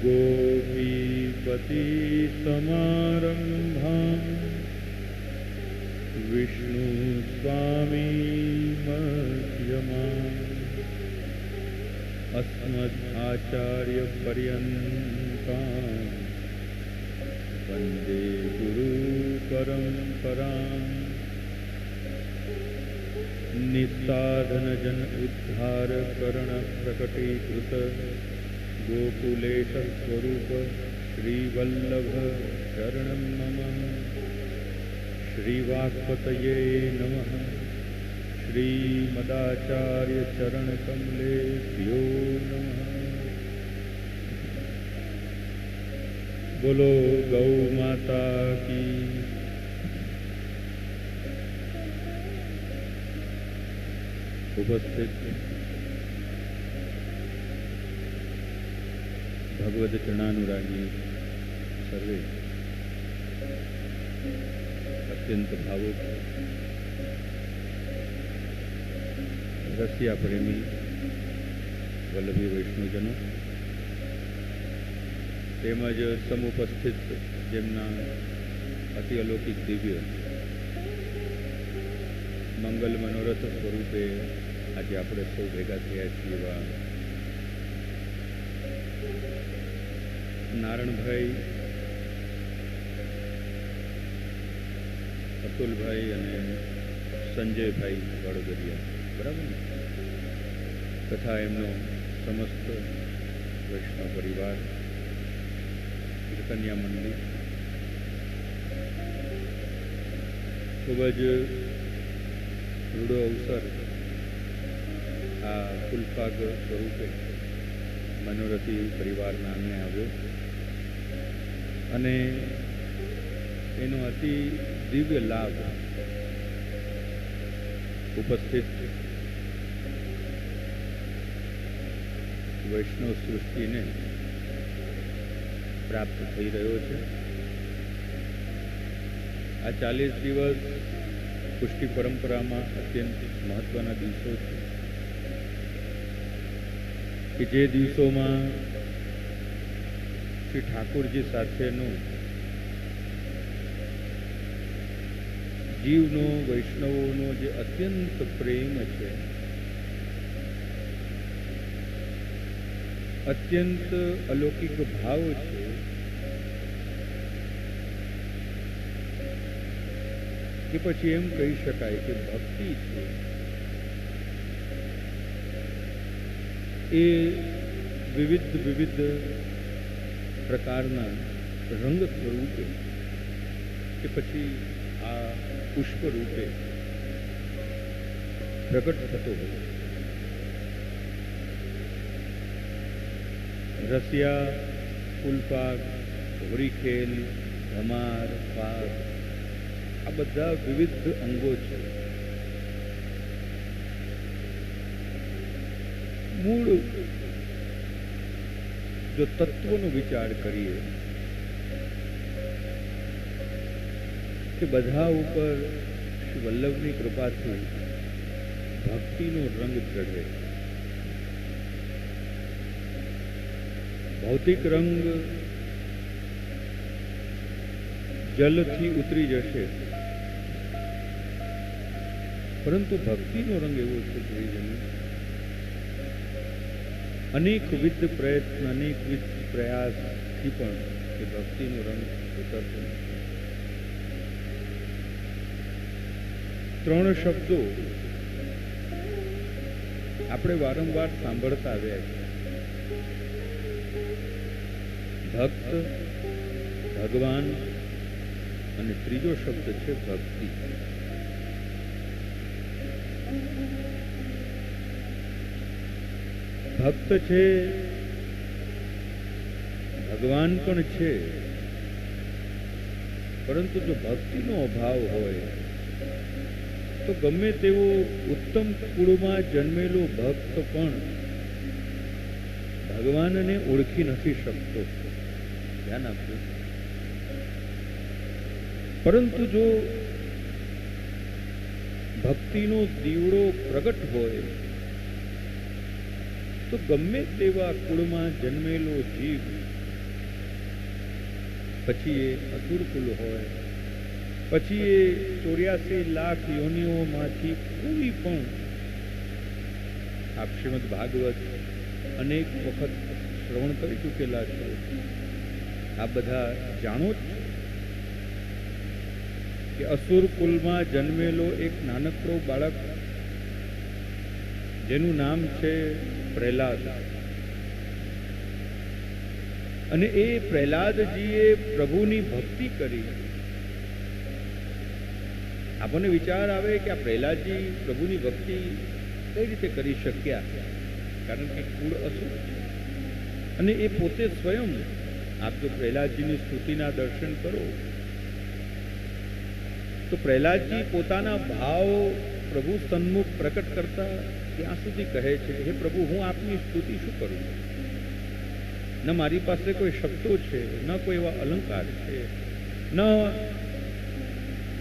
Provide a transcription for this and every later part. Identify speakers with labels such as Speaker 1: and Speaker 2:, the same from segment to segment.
Speaker 1: गोपीपतिसमारम्भाम् विष्णुस्वामी मध्यमाम् अस्मदाचार्यपर्यन्ताम् वन्दे गुरुपरम्पराम् निस्साधनजन उद्धारकरणप्रकटीकृत गोकुलेशस्वरूप श्रीवल्लभ शरणं मम श्रीवाक्पतये नमः श्रीमदाचार्यचरणकमलेभ्यो नमः बोलो गौ माता की ઉપસ્થિત ભગવદ ચરણાનુરાગી સર્વે અત્યંત ભાવુક રશિયા પ્રેમી વલ્લભી વૈષ્ણવજનો, તેમજ સમુપસ્થિત જેમના અતિ અલૌકિક દિવ્ય મંગલ મનોરથ સ્વરૂપે આજે આપણે સૌ ભેગા થયા છીએ એવા નારણભાઈ, અતુલભાઈ અને સંજયભાઈ વડોદરિયા. બરાબર ને? તથા એમનો સમસ્ત વૈષ્ણવ પરિવાર કન્યા મંદિર. ખૂબ જ રૂડો અવસર આ ફૂલપાગ સ્વરૂપે મનોરથી પરિવારના આંગણે આવ્યો. અને એનો અતિ દિવ્ય લાભ ઉપસ્થિત વૈષ્ણવ સૃષ્ટિને પ્રાપ્ત થઈ રહ્યો છે. આ ચાલીસ દિવસ પુષ્ટિ પરંપરામાં અત્યંત મહત્વના દિવસો છે. કે જે દિવસોમાં શ્રી ઠાકોરજી સાથેનું જીવનો, વૈષ્ણવોનો જે અત્યંત પ્રેમ છે, અત્યંત અલૌકિક ભાવ છે, કે પછી એમ કહી શકાય કે ભક્તિ છે. એ વિવિધ વિવિધ પ્રકારના રંગ સ્વરૂપે કે પછી આ પુષ્પ રૂપે પ્રગટ થતો હોય. રસિયા, ફૂલપાક હોરીખેલ ધમાર પાક આ બધા વિવિધ અંગો છે. મૂળ જો તત્વનો વિચાર કરીએ કે બધા ઉપર શ્રી વલ્લભની કૃપાથી ભક્તિનો રંગ ચઢે. ભૌતિક રંગ જલથી ઉતરી જશે. પરંતુ ભક્તિનો રંગ એવો છે અનેકવિધ પ્રયત્ન અનેકવિધ પ્રયાસથી પણ એ ભક્તિનો રંગ ઉતરતો ત્રણ શબ્દો આપણે વારંવાર સાંભળતા આવ્યા છીએ ભક્ત, ભગવાન અને ત્રીજો શબ્દ છે ભક્તિ. ભક્ત છે, ભગવાન પણ છે. પરંતુ જો ભક્તિનો અભાવ હોય, તો ગમે તેવો ઉત્તમ કુળમાં જન્મેલો ભક્ત પણ ભગવાનને ઓળખી નથી શકતો. ધ્યાન આપજો. પરંતુ જો ભક્તિનો દીવડો પ્રગટ હોય તો ગમે તેવા કુળમાં જન્મેલો જીવ પછી એ અસુરકુલ હોય, પછી એ ચોર્યાસી લાખ યોનિઓમાંથી કોઈ પણ આપ શ્રીમદ ભાગવત અનેક વખત શ્રવણ કરી ચૂકેલા છો. આ બધા જાણો જ કે અસુર કુલમાં જન્મેલો એક નાનકડો બાળક, જેનું નામ છે પ્રહલાદ. અને એ પ્રહલાદજીએ પ્રભુની ભક્તિ કરી. આપણને વિચાર આવે કે આ પ્રહલાદજી પ્રભુની ભક્તિ કઈ રીતે કરી શક્યા? કારણ કે કુળ અસુર અને એ પોતે સ્વયં આપ જો પ્રહલાદજીની સ્તુતિના દર્શન કરો. તો પ્રહલાદજી પોતાના ભાવ પ્રભુ સન્મુખ પ્રકટ કરતા ત્યાં સુધી કહે છે, હે પ્રભુ, હું આપની સ્તુતિ શું કરું ન મારી પાસે કોઈ શબ્દો છે, ન કોઈ એવા અલંકાર છે, ન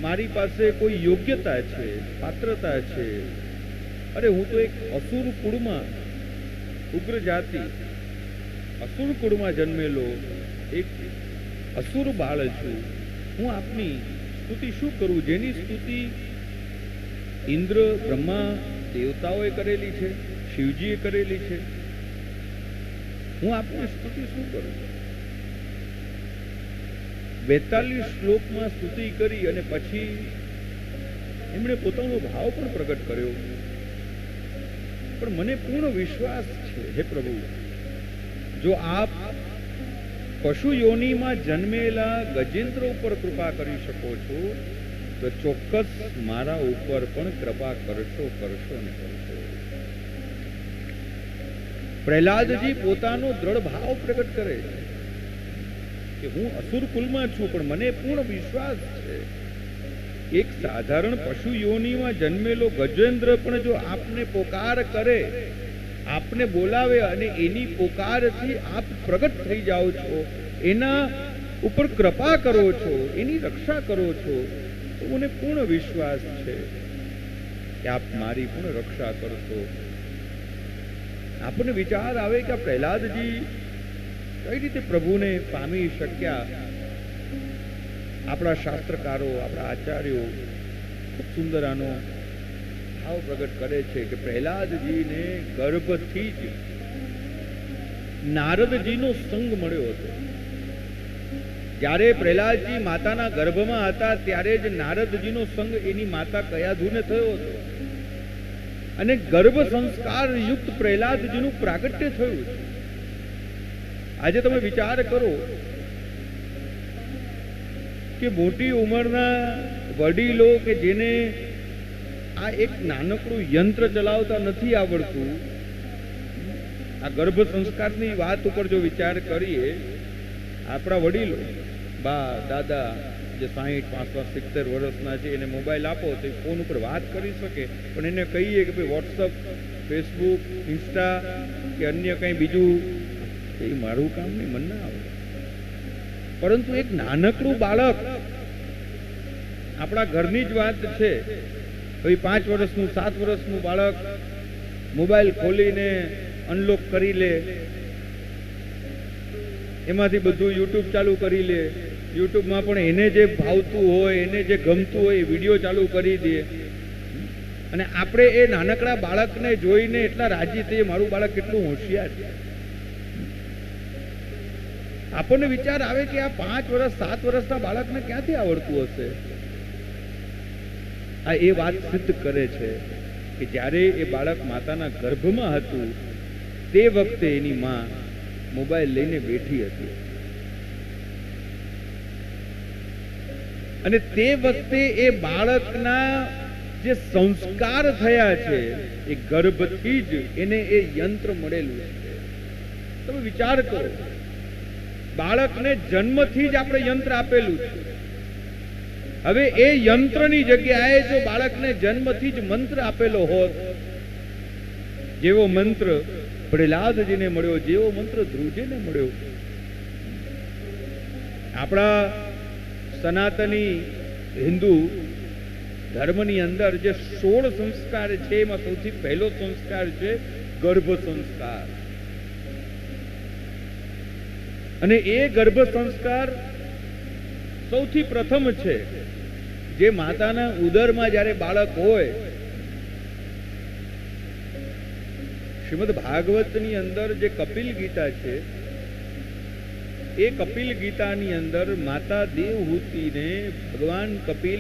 Speaker 1: મારી પાસે કોઈ યોગ્યતા છે, પાત્રતા છે. અરે, હું તો એક અસુર કુળમાં ઉગ્ર જાતિ, અસુર કુળમાં જન્મેલો એક અસુર બાળ છું. હું આપની સ્તુતિ શું કરું? જેની સ્તુતિ ઇન્દ્ર, બ્રહ્મા દેવતાઓએ કરેલી છે, શિવજીએ કરેલી છે. હું આપની સ્તુતિ શું કરું? બેતાલીસ શ્લોકમાં સ્તુતિ કરી અને પછી એમણે પોતાનો ભાવ પણ પ્રગટ કર્યો. પણ મને પૂર્ણ વિશ્વાસ છે, હે પ્રભુ. જો આપ પશુ યોનિમાં જન્મેલા ગજેન્દ્ર ઉપર કૃપા કરી શકો છો તો ચોક્કસ મારા ઉપર પણ કૃપા કરશો કરશો ને કરશો. પ્રહલાદજી પોતાનો દ્રઢ ભાવ પ્રગટ કરે છે કે હું અસુર કુલમાં છું, પણ મને પૂર્ણ વિશ્વાસ છે. એક સાધારણ પશુ યોનીમાં જન્મેલો ગજેન્દ્ર પણ જો આપને પોકાર કરે, આપને બોલાવે અને એની પોકારથી આપ પ્રગટ થઈ જાઓ છો, એના ઉપર કૃપા કરો છો, એની રક્ષા કરો છો તો મને પૂર્ણ વિશ્વાસ છે કે આપ મારી પૂર્ણ રક્ષા કરશો. આપણને વિચાર આવે કે પ્રહલાદજી કઈ રીતે પ્રભુને પામી શક્યા? આપણા શાસ્ત્રકારો, આપણા આચાર્યો ખૂબ સુંદર આનો ભાવ પ્રગટ કરે છે કે પ્રહલાદજીને ગર્ભથી જ નારદજીનો સંગ મળ્યો હતો. જ્યારે પ્રહલાદજી માતાના ગર્ભમાં હતા, ત્યારે જ નારદજીનો સંગ એની માતા કયાધુને થયો હતો. અને ગર્ભ સંસ્કાર યુક્ત પ્રહલાદજીનું પ્રાગટ્ય થયું છે. આજે તમે વિચાર કરો કે મોટી ઉંમરના વડીલો કે જેને આ એક નાનકડું યંત્ર ચલાવતા નથી આવડતું, આ ગર્ભ સંસ્કારની વાત ઉપર જો વિચાર કરીએ, આપણા વડીલો બા, દાદા, જે સાહીઠ પાંચ સિત્તેર વર્ષના છે, એને મોબાઈલ આપો, તો એ ફોન ઉપર વાત કરી શકે. પણ એને કહીએ કે ભાઈ વોટ્સઅપ ફેસબુક ઇન્સ્ટા કે અન્ય કંઈ બીજું એ મારું કામ નહીં, મન ના આવે પરંતુ એક નાનકડું બાળક, આપણા ઘરની જ વાત છે. ભાઈ, પાંચ વર્ષનું, સાત વર્ષનું બાળક મોબાઈલ ખોલીને અનલોક કરી લે. એમાંથી બધું યુટ્યુબ ચાલુ કરી લે. યુટ્યુબમાં પણ એને જે ભાવતું હોય, એને જે ગમતું હોય એ વીડિયો ચાલુ કરી દે. અને આપણે એ નાનકડા બાળકને જોઈને એટલા રાજી થઈએ, મારું બાળક કેટલું હોશિયાર છે. આપણને વિચાર આવે કે આ પાંચ વર્ષ, સાત વર્ષના બાળકને ક્યાંથી આવડતું હશે? આ એ વાત સિદ્ધ કરે છે કે જ્યારે એ બાળક માતાના ગર્ભમાં હતું, તે વખતે એની માં મોબાઈલ લઈને બેઠી હતી. અને તે વખતે એ બાળકના જે સંસ્કાર થયા છે, એ ગર્ભથી જ એને એ યંત્ર મળેલું છે. તમે વિચાર કરો, બાળકને જન્મથી જ આપણે યંત્ર આપેલું છે. હવે એ યંત્રની જગ્યાએ જો બાળકને જન્મથી જ મંત્ર આપેલો હોત, જેવો મંત્ર પ્રહલાદજીને મળ્યો, જેવો મંત્ર ધ્રુવજીને મળ્યો, આપણા સનાતની હિન્દુ ધર્મની અંદર જે સોળ સંસ્કાર છે, એમાં સૌથી પહેલો સંસ્કાર છે ગર્ભ સંસ્કાર. અને એ ગર્ભ સંસ્કાર સૌથી પ્રથમ છે. જે માતાના ઉદરમાં જ્યારે બાળક હોય, શ્રીમદ ભાગવતની અંદર જે કપિલ ગીતા છે એ કપિલ ગીતાની અંદર માતા દેવહૂતિને ભગવાન કપિલ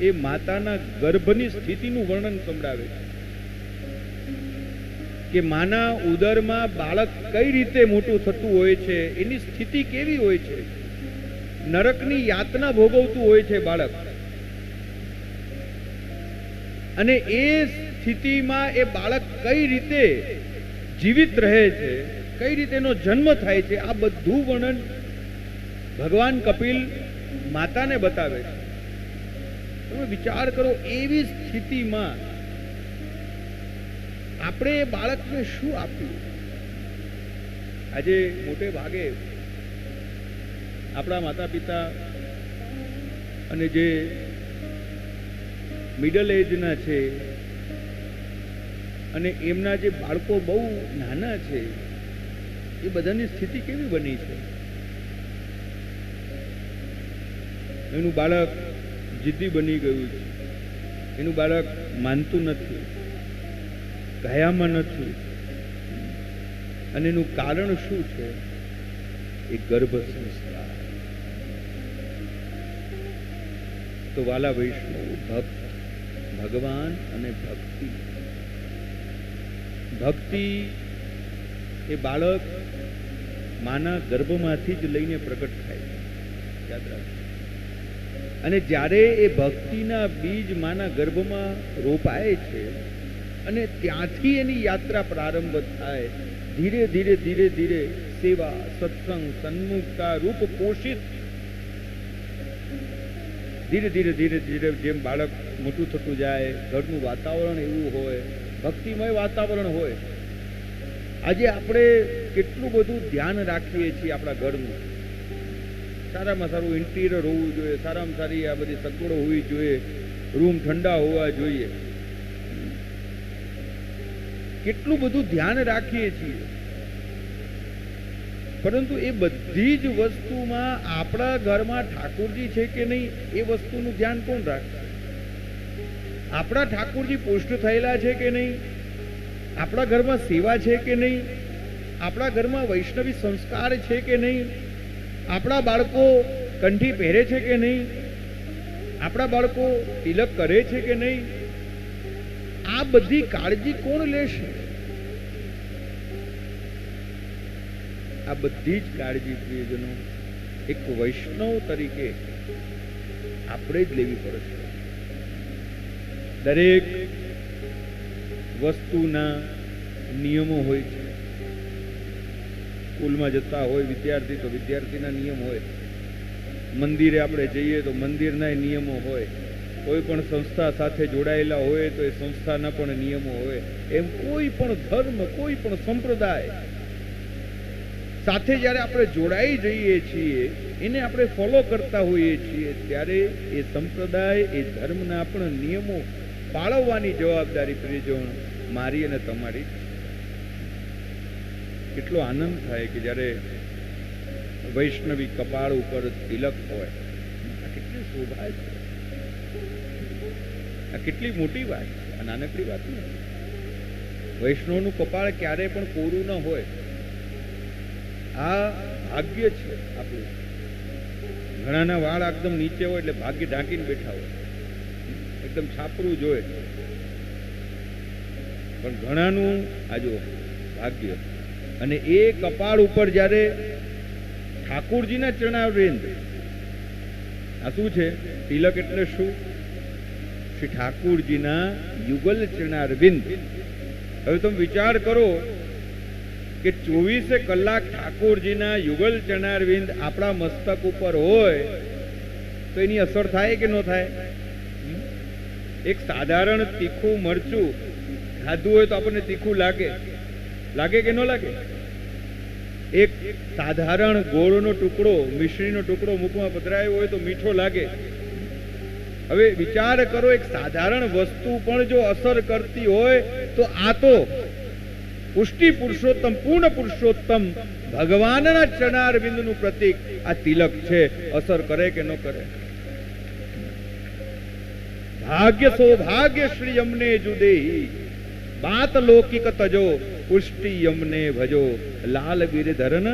Speaker 1: એ માતાના ગર્ભની સ્થિતિનું વર્ણન સંભળાવે છે. કે માના ઉદરમાં બાળક કઈ રીતે મોટું થતું હોય છે, એની સ્થિતિ કેવી હોય છે, નરકની યાતના ભોગવતું હોય છે બાળક. અને એ સ્થિતિમાં એ બાળક કઈ રીતે જીવિત રહે છે કઈ રીતે એનો જન્મ થાય છે, આ બધું વર્ણન ભગવાન કપિલ માતાને બતાવે છે. તમે વિચાર કરો, એવી સ્થિતિમાં આપણે એ બાળકને શું આપ્યું? આજે મોટે ભાગે આપણા માતા પિતા અને જે મિડલ એજના છે અને એમના જે બાળકો બહુ નાના છે એ બધાની સ્થિતિ કેવી બની છે? એનું બાળક જીદ્દી બની ગયું છે. એનું બાળક માનતું નથી. કયામાં નથી. અને એનું કારણ શું છે? એ ગર્ભ સંસ્કાર તો વાલા વૈષ્ણવ ભક્ત, ભગવાન અને ભક્તિ. ભક્તિ એ બાળક માના ગર્ભમાંથી જ લઈને પ્રગટ થાય અને જ્યારે એ ભક્તિના બીજ માના ગર્ભમાં રોપાય છે અને ત્યાંથી એની યાત્રા પ્રારંભ થાય, ધીરે ધીરે ધીરે ધીરે સેવા, સત્સંગ, સન્મુખતા રૂપ પોષિત. ધીરે ધીરે ધીરે ધીરે જેમ બાળક મોટું થતું જાય, ઘરનું વાતાવરણ એવું હોય, ભક્તિમય વાતાવરણ હોય આજે આપણે કેટલું બધું ધ્યાન રાખીએ છીએ આપણા ઘરનું. સારામાં સારું ઇન્ટિરિયર હોવું જોઈએ, સારામાં સારી આ બધી સગવડો હોવી જોઈએ રૂમ ઠંડા હોવા જોઈએ. કેટલું બધું ધ્યાન રાખીએ છીએ. પરંતુ એ બધી જ વસ્તુમાં આપણા ઘરમાં ઠાકોરજી છે કે નહીં, એ વસ્તુનું ધ્યાન કોણ રાખશે આપણા ઠાકોરજી પુષ્ટ થયેલા છે કે નહીં? આપણા ઘરમાં સેવા છે કે નહીં? આપણા ઘરમાં વૈષ્ણવી સંસ્કાર છે કે નહીં? આપણા બાળકો કંઠી પહેરે છે કે નહીં? આપણા બાળકો તિલક કરે છે કે નહીં? આ બધી કાળજી કોણ લેશે? આ બધી જ કાળજી પ્રિયજનો, એક વૈષ્ણવ તરીકે આપણે જ લેવી પડશે. દરેક વસ્તુના નિયમો હોય છે. સ્કૂલમાં જતા હોય વિદ્યાર્થી તો વિદ્યાર્થીના નિયમ હોય. મંદિરે આપણે જઈએ તો મંદિરના નિયમો હોય. કોઈ પણ સંસ્થા સાથે જોડાયેલા હોય તો એ સંસ્થાના પણ નિયમો હોય. એમ કોઈ પણ ધર્મ, કોઈ પણ સંપ્રદાય સાથે જ્યારે આપણે જોડાઈ જઈએ છીએ, એને આપણે ફોલો કરતા હોઈએ છીએ, ત્યારે એ સંપ્રદાય, એ ધર્મના પણ નિયમો પાળવવાની જવાબદારી પ્રિયજન મારી અને તમારી કેટલો આનંદ થાય કે જ્યારે વૈષ્ણવી કપાળ ઉપર તિલક હોય, આ કેટલી શોભા છે. આ કેટલી મોટી વાત છે, આ નાનકડી વાત નથી. વૈષ્ણવનું કપાળ ક્યારે પણ કોરું ન હોય. આ ભાગ્ય છે આપણું. ઘણાના વાળ એકદમ નીચે હોય એટલે ભાગ્ય ઢાંકીને બેઠા હોય. એકદમ છાપરું જોઈએ પણ ઘણાનું આ જો ભાગ્ય. અને એ કપાળ ઉપર જ્યારે ઠાકોરજીના ચરણારવિંદ આ શું છે? તિલક એટલે શું? શ્રી ઠાકોરજીના યુગલ ચરણારવિંદ હવે તમે વિચાર કરો કે ચોવીસે કલાક ઠાકોરજીના યુગલ ચરણારવિંદ આપણા મસ્તક ઉપર હોય, તો એની અસર થાય કે ન થાય? એક સાધારણ તીખું મરચું ખાધું હોય તો આપણને તીખું લાગે. લાગે કે ન લાગે? એક સાધારણ ગોળનો ટુકડો, મિશ્રીનો ટુકડો મુખમાં પધરાયો હોય તો મીઠો લાગે. હવે વિચાર કરો, એક સાધારણ વસ્તુ પણ જો અસર કરતી હોય તો આ તો પુષ્ટિ પુરુષોત્તમ, પૂર્ણ પુરુષોત્તમ ભગવાનના ચરણાર બિંદુનું પ્રતીક. આ તિલક છે, અસર કરે કે ન કરે? ભાગ્ય સૌભાગ્ય શ્રી અમને જુદેહી બાત લૌકિક તજો પુષ્ટિ યમને ભજો લાલ ગિરધરન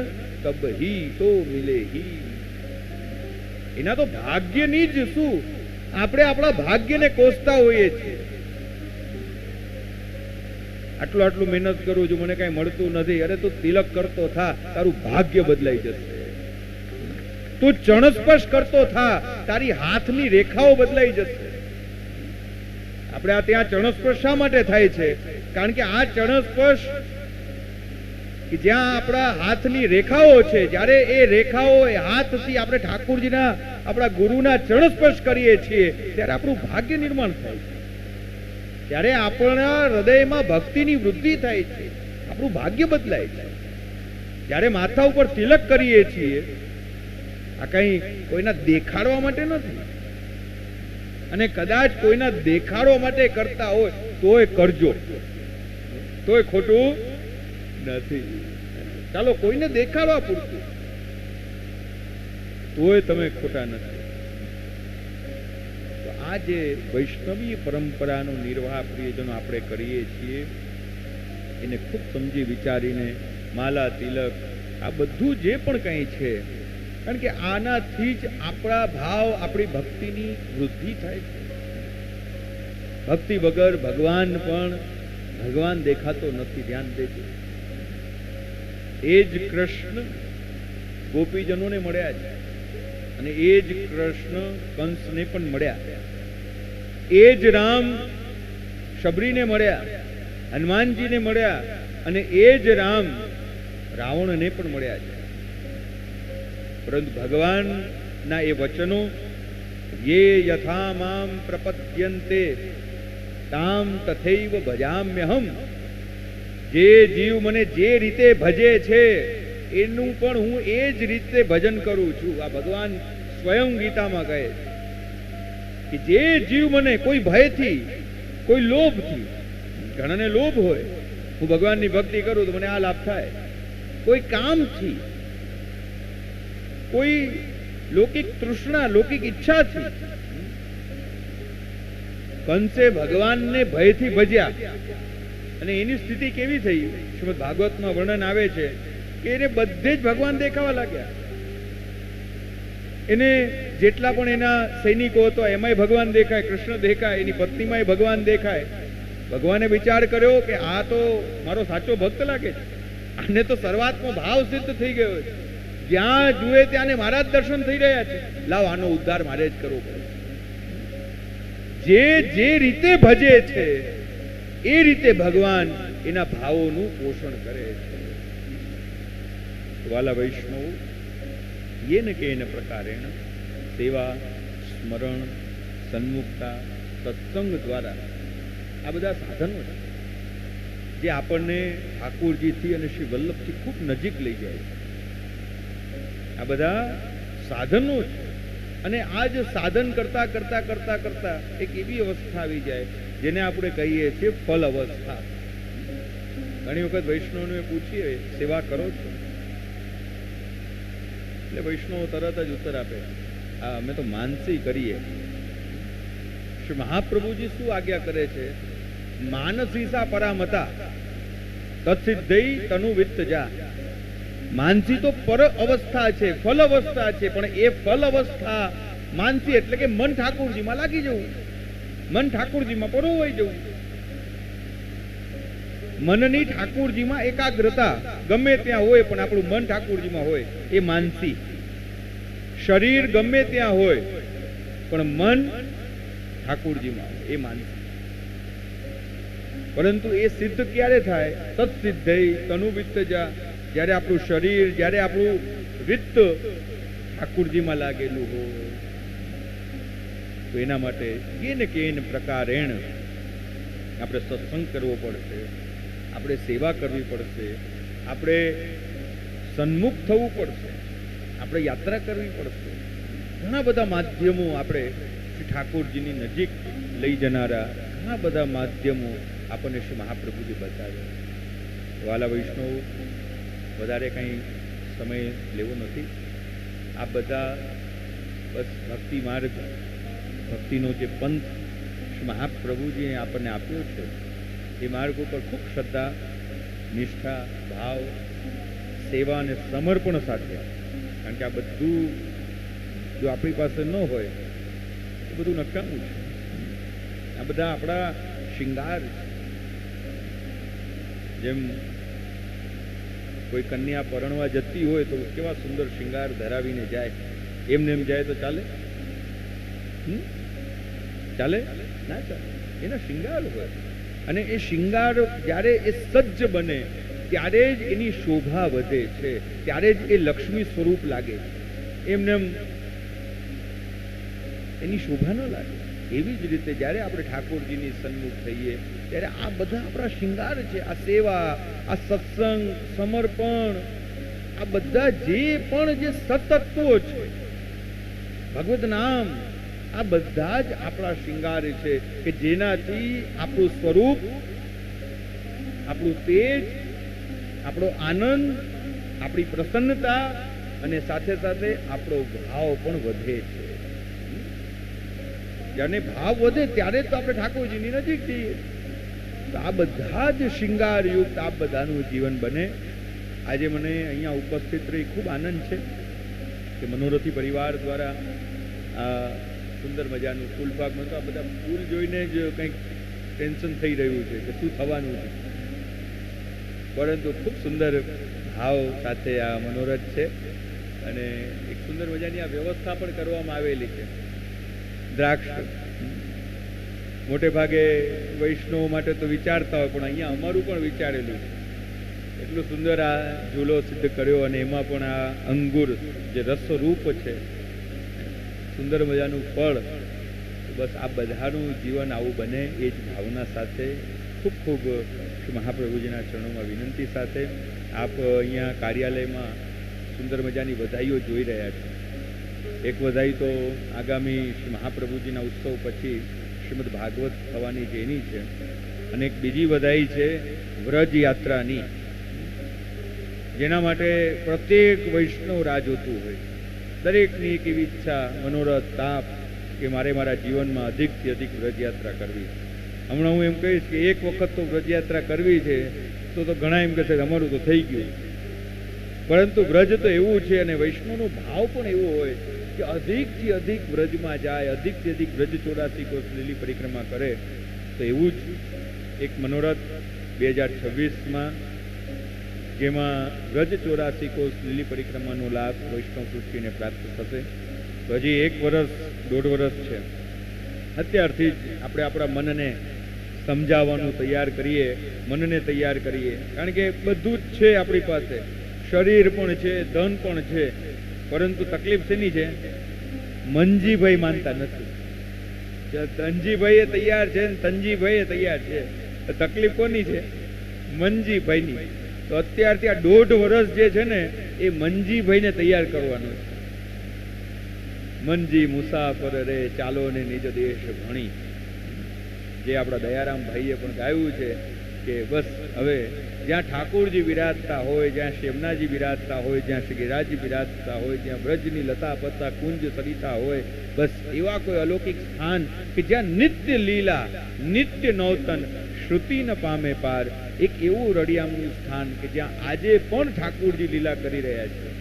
Speaker 1: કબ હી તો મિલે હી એના તો ભાગ્યની જ શું આપણે આપણા ભાગ્યને કોસતા હોઈએ છીએ આટલું આટલું મહેનત કરું છું મને કઈ મળતું નથી અરે તું તિલક કરતો થા, તારું ભાગ્ય બદલાઈ જશે। તું ચણસ્પર્શ કરતો થા, તારી હાથની રેખાઓ બદલાઈ જશે। આપણે આ ત્યાં ચણસ્પર્શ શા માટે થાય છે? કારણ કે આ ચણસ્પર્શ જ્યાં આપણા હાથની રેખાઓ છે, જ્યારે એ રેખાઓ એ હાથથી આપણે ઠાકુરજીના, આપણા ગુરુના ચરણસ્પર્શ કરીએ છીએ, ત્યારે આપણું ભાગ્ય નિર્માણ થાય છે. ત્યારે આપણા હૃદયમાં ભક્તિની વૃદ્ધિ થાય છે, આપણું ભાગ્ય બદલાય છે. જ્યારે માથા ઉપર તિલક કરીએ છીએ, આ કઈ કોઈના દેખાડવા માટે નથી. અને કદાચ કોઈના દેખાડો માટે કરતા હોય, તોય કરજો. તોય ખોટું નથી. ચાલો કોઈને દેખાડવા પૂરતું. તોય તમે ખોટા નથી. તો આ જે વૈષ્ણવી પરંપરાનો નિર્વાહ પ્રિયજનો આપણે કરીએ છીએ, એને ખૂબ સમજી વિચારીને માલા, તિલક, આ બધું જે પણ કંઈ છે કારણ કે આનાથી જ આપણા ભાવ, આપણી ભક્તિની વૃદ્ધિ થાય છે. ભક્તિ વગર ભગવાન પણ ભગવાન દેખાતો નથી, ધ્યાન દેજો. એ જ કૃષ્ણ ગોપીજનોને મળ્યા છે અને એ જ કૃષ્ણ કંસને પણ મળ્યા. એ જ રામ શબરીને મળ્યા, હનુમાનજીને મળ્યા અને એ જ રામ રાવણને પણ મળ્યા છે. પરંતુ ભગવાનના એ વચનો, યે યથા મામ પ્રપદ્યન્તે, તામ તથૈવ ભજામ્યહમ. જે જીવ મને જે રીતે ભજે છે, એનું પણ હું એ જ રીતે ભજન કરું છું. આ ભગવાન સ્વયં ગીતામાં કહે છે કે જે જીવ મને કોઈ ભયથી, કોઈ લોભથી, ઘણાને લોભ હોય, હું ભગવાનની ભક્તિ કરું તો મને આ લાભ થાય. કોઈ કામથી કોઈ લૌકિક તૃષ્ણા, લૌકિક ઈચ્છાથી કંસે ભગવાનને ભયથી ભજ્યા. અને એની સ્થિતિ કેવી થઈ? શ્રીમદ ભાગવતમાં વર્ણન આવે છે કે એને બધે જ ભગવાન દેખાવા લાગ્યા. એને જેટલા પણ એના સૈનિકો હતો, એમાંય ભગવાન દેખાય, કૃષ્ણ દેખાય, એની પત્નીમાંય ભગવાન દેખાય. ભગવાને વિચાર કર્યો કે આ તો મારો સાચો ભક્ત લાગે છે. આને તો શરૂઆતમાં ભાવ સિદ્ધ થઈ ગયો છે. જ્યાં જુએ ત્યાંને મારા જ દર્શન થઈ રહ્યા છે. લાવ આનો ઉદ્ધાર મારે જ કરવો પડે. જે જે રીતે ભજે છે, એ રીતે ભગવાન એના ભાવોનું પોષણ કરે છે. વાલા વૈષ્ણવ યેન કેન પ્રકારેણ સેવા, સ્મરણ, સન્મુખતા, સત્સંગ દ્વારા આ બધા સાધનો છે, જે આપણને ઠાકોરજીથી અને શ્રી વલ્લભથી ખૂબ નજીક લઈ જાય છે. આ બધા સાધનો છે. અને આ જ સાધન કરતા કરતા કરતા કરતા એક એવી અવસ્થા આવી જાય, જેને આપણે કહીએ છીએ ફલ અવસ્થા. ઘણી વખત વૈષ્ણવને પૂછીએ, સેવા કરો છો? એટલે વૈષ્ણવ તરત જ ઉત્તર આપે, હા, અમે તો માનસી કરીએ. શ્રી મહાપ્રભુજી શું આજ્ઞા કરે છે? માનસીસા પરામતા તત્સિદ્ધઈ તનુ વિત્ત જા માનસી તો પર અવસ્થા છે, ફલ અવસ્થા છે, પણ એ ફલ અવસ્થા માનસી એટલે કે મન ઠાકોરજીમાં લાગી જવું. મન ઠાકોરજીમાં પરોવાઈ જવું. મનની ઠાકોરજીમાં એકાગ્રતા ગમે ત્યાં હોય, પણ આપણું મન ઠાકોરજીમાં હોય એ માનસી. શરીર ગમે ત્યાં હોય, પણ મન ઠાકોરજીમાં એ માનસી. પરંતુ એ સિદ્ધ ક્યારે થાય? તત્સિદ્ધઈ તનુ વિત્તજા જ્યારે આપણું શરીર, જ્યારે આપણું વિત્ત ઠાકુરજીમાં લાગેલું હોય, તો એના માટે કેન કેન પ્રકારેણ આપણે સત્સંગ કરવો પડશે, આપણે સેવા કરવી પડશે, આપણે સન્મુખ થવું પડશે, આપણે યાત્રા કરવી પડશે. ઘણા બધા માધ્યમો આપણે શ્રી ઠાકોરજીની નજીક લઈ જનારા ઘણા બધા માધ્યમો આપણને શ્રી મહાપ્રભુજી બતાવ્યા વાલા વૈષ્ણવ વધારે કંઈ સમય લેવો નથી. આ બધા બસ ભક્તિ માર્ગ, ભક્તિનો જે પંથ મહાપ્રભુજીએ આપણને આપ્યો છે, એ માર્ગ ઉપર ખૂબ શ્રદ્ધા, નિષ્ઠા, ભાવ, સેવા અને સમર્પણ સાથે. કારણ કે આ બધું જો આપણી પાસે ન હોય, એ બધું નકામું છે. આ બધા આપણા શિંગાર જેમ કોઈ કન્યા પરણવા જતી હોય તો કેવા સુંદર શિંગાર ધરાવીને જાય? એમને એમ જાય તો ચાલે? ચાલે? ના ચાલે. એના શિંગાર હોય. અને એ શિંગાર જ્યારે એ સજ્જ બને, ત્યારે જ એની શોભા વધે છે. ત્યારે જ એ લક્ષ્મી સ્વરૂપ લાગે છે. એમ એની શોભા ન લાગે. એવી જ રીતે જ્યારે આપણે ઠાકોરજીની સન્મુખ થઈએ, ત્યારે આ બધા આપણા શિંગાર છે, આ સેવા, આ સત્સંગ, સમર્પણ, આ બધા જે પણ જે સતત્વો છે, ભગવત નામ, આ બધા જ આપણા શિંગાર છે કે જેનાથી આપણું સ્વરૂપ, આપણું તેજ, આપણો આનંદ, આપણી પ્રસન્નતા અને સાથે સાથે આપણો ભાવ પણ વધે છે. જ્યારે ભાવ વધે ત્યારે તો આપણે ઠાકોરજીની નજીક જઈએ તો આ બધા જ શિંગારયુક્ત આ બધાનું જીવન બને. આજે મને અહીંયા ઉપસ્થિત રહી ખૂબ આનંદ છે કે મનોરથી પરિવાર દ્વારા આ સુંદર મજાનું ફૂલ પાકમાં તો આ બધા ફૂલ જોઈને જ કંઈક ટેન્શન થઈ રહ્યું છે કે શું થવાનું છે. પરંતુ ખૂબ સુંદર ભાવ સાથે આ મનોરથ છે અને એક સુંદર મજાની આ વ્યવસ્થા પણ કરવામાં આવેલી છે. દ્રાક્ષ. મોટે ભાગે વૈષ્ણવ માટે તો વિચારતા હોય, પણ અહીંયા અમારું પણ વિચારેલું છે. એટલું સુંદર આ ઝૂલો સિદ્ધ કર્યો અને એમાં પણ આ અંગુર જે રસરૂપ છે, સુંદર મજાનું ફળ. બસ આ બધાનું જીવન આવું બને એ જ ભાવના સાથે. ખૂબ ખૂબ મહાપ્રભુજીના ચરણોમાં વિનંતી સાથે આપ અહીંયા કાર્યાલયમાં સુંદર મજાની વધાઈઓ જોઈ રહ્યા છો. એક વધાઈ તો આગામી મહાપ્રભુજીના ઉત્સવ પછી શ્રીમદ ભાગવત થવાની જે એની છે, અને એક બીજી વધાઈ છે વ્રજ જેના માટે પ્રત્યેક વૈષ્ણવ રાહ જોતું હોય. દરેકની એક એવી ઈચ્છા, મનોરથ, તાપ કે મારે મારા જીવનમાં અધિકથી અધિક વ્રજયાત્રા કરવી. હમણાં હું એમ કહીશ કે એક વખત તો વ્રજયાત્રા કરવી છે, તો તો ઘણા એમ કહેશે અમારું તો થઈ ગયું. પરંતુ વ્રજ તો એવું છે અને વૈષ્ણવનો ભાવ પણ એવો હોય કે અધિકથી અધિક વ્રજમાં જાય, અધિકથી અધિક વ્રજ ચોરાસી કોષ લીલી પરિક્રમા કરે, તો એવું જ એક મનોરથ બે હજાર છવ્વીસમાં જેમાં વ્રજ ચોરાસી કોષ લીલી પરિક્રમાનો લાભ વૈષ્ણવ સૃષ્ટિને પ્રાપ્ત થશે. તો હજી એક વર્ષ દોઢ વર્ષ છે. અત્યારથી જ આપણે આપણા મનને સમજાવવાનું તૈયાર કરીએ, મનને તૈયાર કરીએ. કારણ કે બધું જ છે આપણી પાસે. શરીર પણ છે, ધન પણ છે. પરંતુ તકલીફ શેની છે? મનજીભાઈ માનતા નથી. તનજીભાઈ તૈયાર છે ને તનજીભાઈ તૈયાર છે. તકલીફ કોની છે? મનજીભાઈની તો અત્યારથી આ દોઢ વર્ષ જે છે ને, એ મનજીભાઈને તૈયાર કરવાનું છે. મનજી મુસાફર રે, ચાલો ને નિજ દેશ ભણી. જે આપણા દયારામ ભાઈએ પણ ગાયું છે કે બસ હવે જ્યાં ઠાકોરજી બિરાજતા હોય, જ્યાં શેમનાજી બિરાજતા હોય, જ્યાં શ્રી ગિરાજી હોય, જ્યાં બ્રજની લતા પત્તા કુંજ સરિતા હોય, બસ એવા કોઈ અલૌકિક સ્થાન કે જ્યાં નિત્ય લીલા, નિત્ય નૌતન શ્રુતિ ન પામે પાર. એક એવું રડિયામણું સ્થાન કે જ્યાં આજે પણ ઠાકોરજી લીલા કરી રહ્યા છે.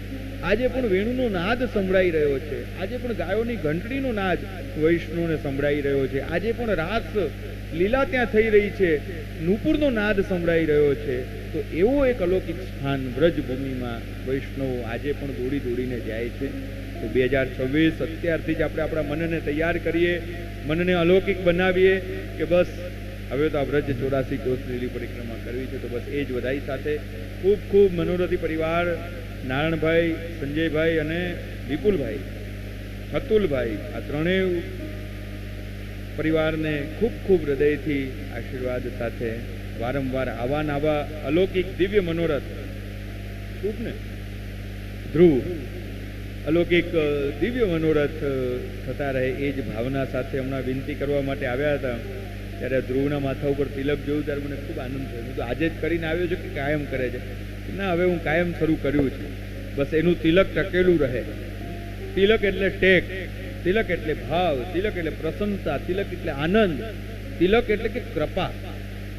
Speaker 1: આજે પણ વેણુનો નાદ સંભળાઈ રહ્યો છે. આજે પણ ગાયોની ઘંટડીનો નાદ વૈષ્ણુને સંભળાઈ રહ્યો છે. આજે પણ રાસ લીલા ત્યાં થઈ રહી છે. નુપુરનો નાદ સંભળાઈ રહ્યો છે. તો એવો એક અલૌકિક સ્થાન વ્રજભૂમિમાં વૈષ્ણવો આજે પણ દોડી દોડીને જાય છે. તો બે હજાર છવ્વીસ અત્યારથી જ આપણે આપણા મનને તૈયાર કરીએ, મનને અલૌકિક બનાવીએ કે બસ હવે તો આ વ્રજ ચોરાસી કોષ લીલી પરિક્રમા કરવી છે. તો બસ એ જ વધાઈ સાથે ખૂબ ખૂબ મનોરથી પરિવાર નારાયણભાઈ સંજયભાઈ અને વિપુલભાઈ અતુલભાઈ આ ત્રણેય પરિવારને ખૂબ ખૂબ હૃદયથી આશીર્વાદ સાથે વારંવાર આવા નાવા અલૌકિક દિવ્ય મનોરથ, ખૂબ ને? ધ્રુવ, અલૌકિક દિવ્ય મનોરથ થતા રહે એ જ ભાવના સાથે હમણાં વિનંતી કરવા માટે આવ્યા હતા. ત્યારે ધ્રુવના માથા ઉપર તિલક જોયું ત્યારે મને ખૂબ આનંદ થયો. હું તો આજે જ કરીને આવ્યો છું કે કાયમ કરે છે? ના, હવે હું કાયમ શરૂ કર્યું છે. બસ એનું તિલક ટકેલું રહે. તિલક એટલે ટેક. તિલક એટલે ભાવ, તિલક એટલે પ્રસન્નતા તિલક એટલે આનંદ, તિલક એટલે કે કૃપા.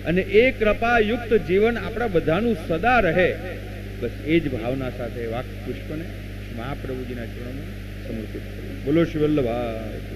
Speaker 1: અને એ કૃપા યુક્ત જીવન આપણા બધાનું સદા રહે. બસ એ જ ભાવના સાથે વાક પુષ્પને મહાપ્રભુજીના ચરણોમાં સમર્પિત બોલો શ્રી વલ્લભાઈ